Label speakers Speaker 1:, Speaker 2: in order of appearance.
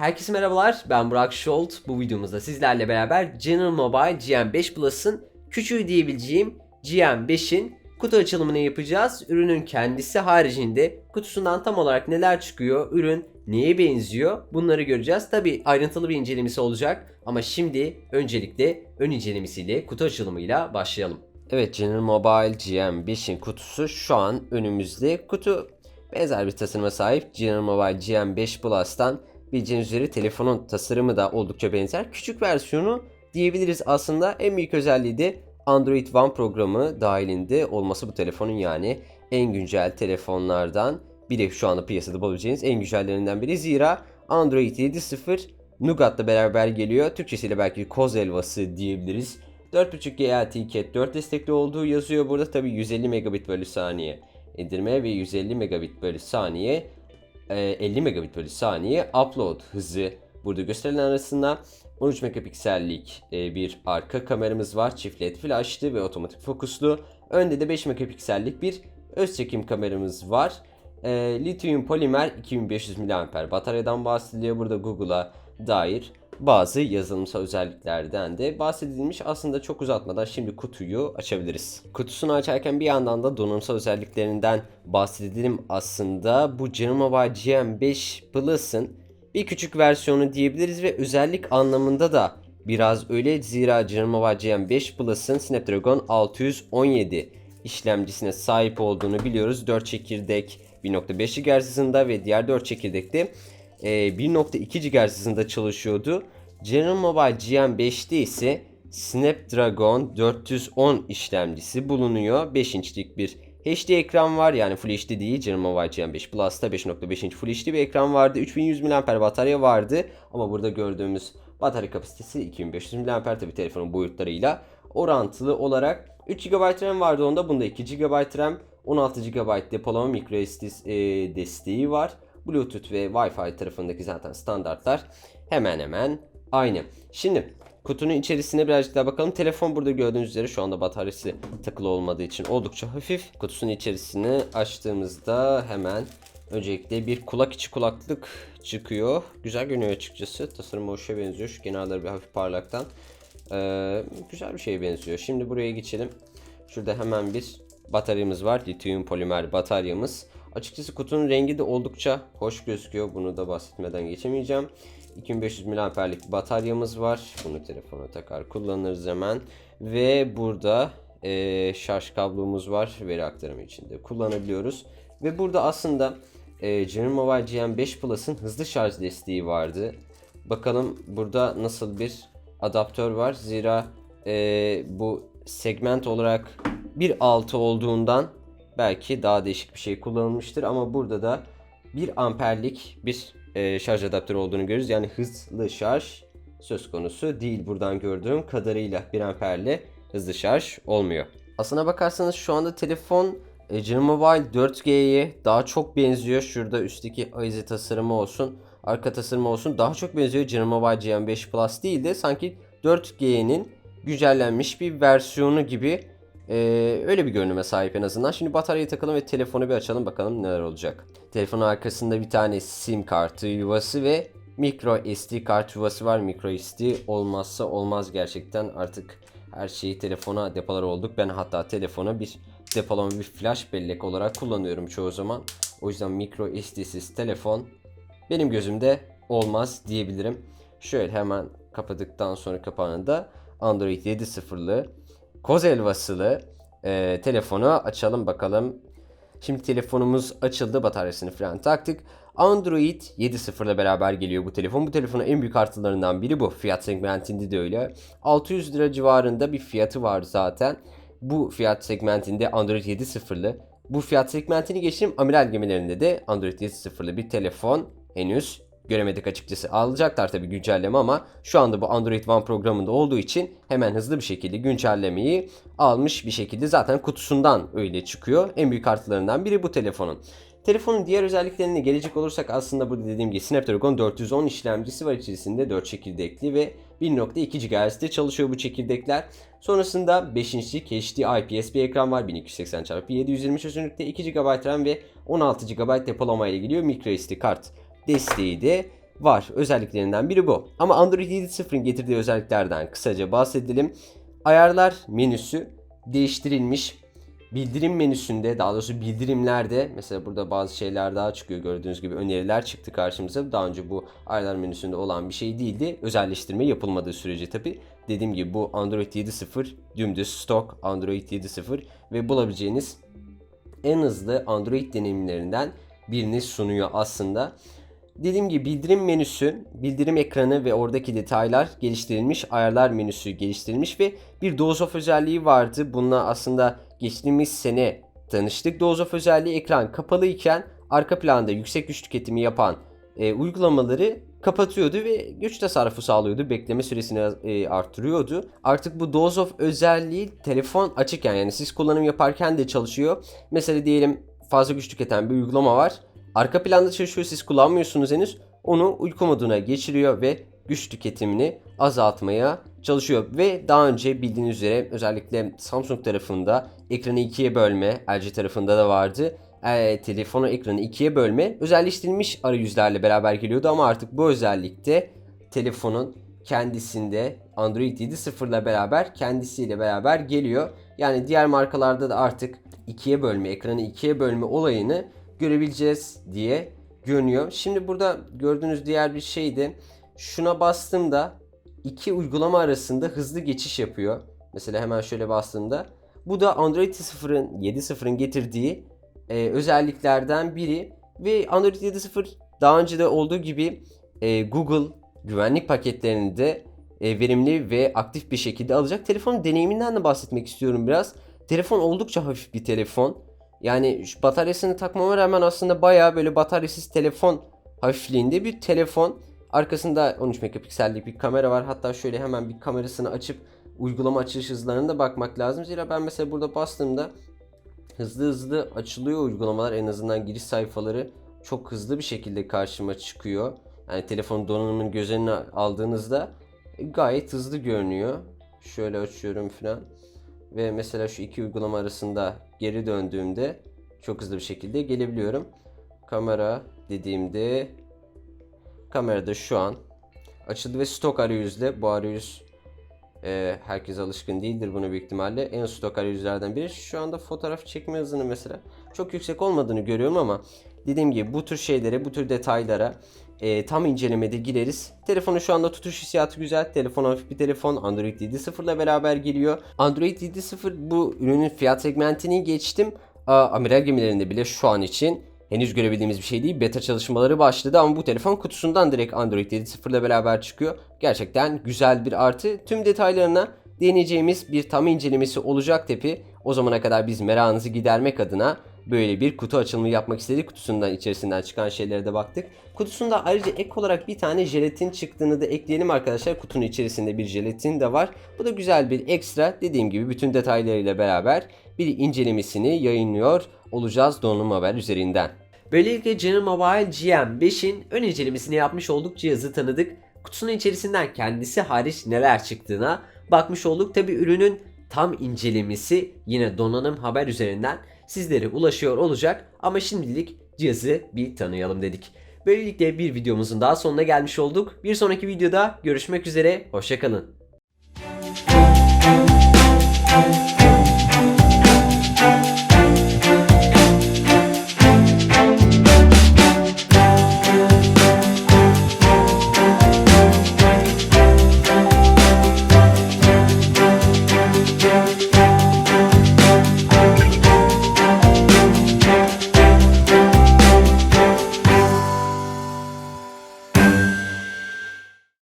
Speaker 1: Herkese merhabalar, ben Burak Şolt. Bu videomuzda sizlerle beraber General Mobile GM5 Plus'ın küçüğü diyebileceğim GM5'in kutu açılımını yapacağız. Ürünün kendisi haricinde kutusundan tam olarak neler çıkıyor, ürün neye benziyor bunları göreceğiz. Tabi ayrıntılı bir incelemesi olacak ama şimdi öncelikle ön incelemesiyle kutu açılımıyla başlayalım. Evet General Mobile GM5'in kutusu şu an önümüzde. Kutu benzer bir tasarıma sahip General Mobile GM5 Plus'tan bildiğiniz üzere telefonun tasarımı da oldukça benzer. Küçük versiyonu diyebiliriz aslında. En büyük özelliği de Android One programı dahilinde olması bu telefonun yani en güncel telefonlardan biri şu anda piyasada bulabileceğiniz en güncellerinden biri. Zira Android 7.0 Nougat'la beraber geliyor. Türkçesiyle belki koz elvası diyebiliriz. 4.5 GLT Cat 4 destekli olduğu yazıyor burada. Tabi 150 megabit bölü saniye indirme ve 150 megabit bölü saniye 50 megabit bölü saniye upload hızı burada gösterilen arasında 13 megapiksellik e, bir arka kameramız var. Çift led flashlı ve otomatik fokuslu. Önde de 5 megapiksellik bir öz çekim kameramız var. E, lityum polimer 2500 mAh bataryadan bahsediliyor. Burada Google'a dair bazı yazılımsal özelliklerden de bahsedilmiş. Aslında çok uzatmadan şimdi kutuyu açabiliriz. Kutusunu açarken bir yandan da donanımsal özelliklerinden bahsedelim aslında. Bu General Mobile GM5 Plus'ın bir küçük versiyonu diyebiliriz ve özellik anlamında da biraz öyle. Zira General Mobile GM5 Plus'ın Snapdragon 617 işlemcisine sahip olduğunu biliyoruz. 4 çekirdek 1.5 GHz hızında ve diğer 4 çekirdekte 1.2 GHz hızında çalışıyordu. General Mobile GM5'te ise Snapdragon 410 işlemcisi bulunuyor. 5 inçlik bir HD ekran var yani Full HD değil. General Mobile GM5 Plus'ta 5.5 inç Full HD bir ekran vardı. 3100 mAh batarya vardı. Ama burada gördüğümüz batarya kapasitesi 2500 mAh tabi telefonun boyutlarıyla orantılı olarak 3 GB RAM vardı onda. Bunda 2 GB RAM, 16 GB depolama microSD e, desteği var. Bluetooth ve Wi-Fi tarafındaki zaten standartlar hemen hemen aynı. Şimdi kutunun içerisine birazcık daha bakalım. Telefon burada gördüğünüz üzere şu anda bataryası takılı olmadığı için oldukça hafif. Kutusunun içerisini açtığımızda hemen öncelikle bir kulak içi kulaklık çıkıyor. Güzel görünüyor açıkçası. Tasarım hoşa benziyor. Şu kenarları bir hafif parlaktan. Ee, güzel bir şeye benziyor. Şimdi buraya geçelim. Şurada hemen bir bataryamız var. Lityum polimer bataryamız. Açıkçası kutunun rengi de oldukça hoş gözüküyor. Bunu da bahsetmeden geçemeyeceğim. 2500 mAh'lik bataryamız var. Bunu telefona takar kullanırız hemen. Ve burada e, şarj kablomuz var. Veri aktarımı için de kullanabiliyoruz. Ve burada aslında e, General Mobile GM5 Plus'ın hızlı şarj desteği vardı. Bakalım burada nasıl bir adaptör var. Zira e, bu segment olarak 1.6 olduğundan belki daha değişik bir şey kullanılmıştır. Ama burada da 1 amperlik bir e, şarj adaptörü olduğunu görüyoruz. Yani hızlı şarj söz konusu değil buradan gördüğüm kadarıyla 1 amperle hızlı şarj olmuyor. Aslına bakarsanız şu anda telefon e, General Mobile 4G'ye daha çok benziyor. Şurada üstteki avize tasarımı olsun, arka tasarımı olsun daha çok benziyor. General Mobile GM5 Plus değil de sanki 4G'nin güncellenmiş bir versiyonu gibi ee, öyle bir görünüme sahip en azından. Şimdi bataryayı takalım ve telefonu bir açalım bakalım neler olacak. Telefonun arkasında bir tane sim kartı yuvası ve micro SD kart yuvası var. Micro SD olmazsa olmaz gerçekten artık her şeyi telefona depolar olduk. Ben hatta telefona bir depolama bir flash bellek olarak kullanıyorum çoğu zaman. O yüzden micro SD'siz telefon benim gözümde olmaz diyebilirim. Şöyle hemen kapadıktan sonra kapağını da Android 7.0'lı koz elvasılı e, telefonu açalım bakalım. Şimdi telefonumuz açıldı bataryasını falan taktık. Android 7.0 ile beraber geliyor bu telefon. Bu telefonun en büyük artılarından biri bu. Fiyat segmentinde de öyle. 600 lira civarında bir fiyatı var zaten. Bu fiyat segmentinde Android 7.0'lı. Bu fiyat segmentini geçtim. Amiral gemilerinde de Android 7.0'lı bir telefon henüz göremedik açıkçası. Alacaklar tabi güncelleme ama şu anda bu Android One programında olduğu için hemen hızlı bir şekilde güncellemeyi almış bir şekilde zaten kutusundan öyle çıkıyor. En büyük artılarından biri bu telefonun. Telefonun diğer özelliklerine gelecek olursak aslında burada dediğim gibi Snapdragon 410 işlemcisi var içerisinde 4 çekirdekli ve 1.2 GHz'de çalışıyor bu çekirdekler. Sonrasında 5 inçlik HD IPS bir ekran var 1280x720 çözünürlükte 2 GB RAM ve 16 GB depolama ile geliyor. MicroSD kart desteği de var. Özelliklerinden biri bu. Ama Android 7.0'ın getirdiği özelliklerden kısaca bahsedelim. Ayarlar menüsü değiştirilmiş. Bildirim menüsünde daha doğrusu bildirimlerde mesela burada bazı şeyler daha çıkıyor gördüğünüz gibi öneriler çıktı karşımıza. Daha önce bu ayarlar menüsünde olan bir şey değildi. Özelleştirme yapılmadığı sürece tabi. Dediğim gibi bu Android 7.0 dümdüz stok Android 7.0 ve bulabileceğiniz en hızlı Android deneyimlerinden birini sunuyor aslında. Dediğim gibi bildirim menüsü, bildirim ekranı ve oradaki detaylar geliştirilmiş, ayarlar menüsü geliştirilmiş ve bir Doze of özelliği vardı. Bununla aslında geçtiğimiz sene tanıştık. Doze of özelliği ekran kapalı iken arka planda yüksek güç tüketimi yapan e, uygulamaları kapatıyordu ve güç tasarrufu sağlıyordu. Bekleme süresini e, arttırıyordu. Artık bu Doze of özelliği telefon açıkken yani siz kullanım yaparken de çalışıyor. Mesela diyelim fazla güç tüketen bir uygulama var. Arka planda çalışıyor siz kullanmıyorsunuz henüz. Onu uyku moduna geçiriyor ve güç tüketimini azaltmaya çalışıyor. Ve daha önce bildiğiniz üzere özellikle Samsung tarafında ekranı ikiye bölme, LG tarafında da vardı. E, telefonu ekranı ikiye bölme özelleştirilmiş arayüzlerle beraber geliyordu ama artık bu özellikte telefonun kendisinde Android 7.0 ile beraber kendisiyle beraber geliyor. Yani diğer markalarda da artık ikiye bölme, ekranı ikiye bölme olayını görebileceğiz diye görünüyor. Şimdi burada gördüğünüz diğer bir şey de şuna bastığımda iki uygulama arasında hızlı geçiş yapıyor. Mesela hemen şöyle bastığımda bu da Android 0'ın 7.0'ın getirdiği e, özelliklerden biri ve Android 7.0 daha önce de olduğu gibi e, Google güvenlik paketlerini de e, verimli ve aktif bir şekilde alacak. Telefonun deneyiminden de bahsetmek istiyorum biraz. Telefon oldukça hafif bir telefon. Yani şu bataryasını takmama rağmen aslında baya böyle bataryasız telefon hafifliğinde bir telefon. Arkasında 13 megapiksellik bir kamera var. Hatta şöyle hemen bir kamerasını açıp uygulama açılış hızlarına da bakmak lazım. Zira ben mesela burada bastığımda hızlı hızlı açılıyor uygulamalar. En azından giriş sayfaları çok hızlı bir şekilde karşıma çıkıyor. Yani telefon donanımın göz önüne aldığınızda gayet hızlı görünüyor. Şöyle açıyorum falan. Ve mesela şu iki uygulama arasında geri döndüğümde çok hızlı bir şekilde gelebiliyorum. Kamera dediğimde kamerada şu an açıldı ve stok arayüzle bu arayüz e, herkes alışkın değildir bunu büyük ihtimalle. En stok arayüzlerden biri. Şu anda fotoğraf çekme hızını mesela çok yüksek olmadığını görüyorum ama dediğim gibi bu tür şeylere, bu tür detaylara e, tam incelemede gireriz. Telefonun şu anda tutuş hissiyatı güzel. Telefon hafif bir telefon. Android 7.0 ile beraber geliyor. Android 7.0 bu ürünün fiyat segmentini geçtim. Aa, amiral gemilerinde bile şu an için henüz görebildiğimiz bir şey değil. Beta çalışmaları başladı ama bu telefon kutusundan direkt Android 7.0 ile beraber çıkıyor. Gerçekten güzel bir artı. Tüm detaylarına deneyeceğimiz bir tam incelemesi olacak tepi. O zamana kadar biz merakınızı gidermek adına böyle bir kutu açılımı yapmak istedik. Kutusundan içerisinden çıkan şeylere de baktık. Kutusunda ayrıca ek olarak bir tane jelatin çıktığını da ekleyelim arkadaşlar. Kutunun içerisinde bir jelatin de var. Bu da güzel bir ekstra. Dediğim gibi bütün detaylarıyla beraber bir incelemesini yayınlıyor olacağız donanım haber üzerinden. Böylelikle Canon Mobile GM5'in ön incelemesini yapmış olduk. Cihazı tanıdık. Kutusunun içerisinden kendisi hariç neler çıktığına bakmış olduk. Tabi ürünün tam incelemesi yine donanım haber üzerinden sizlere ulaşıyor olacak. Ama şimdilik cihazı bir tanıyalım dedik. Böylelikle bir videomuzun daha sonuna gelmiş olduk. Bir sonraki videoda görüşmek üzere. Hoşçakalın.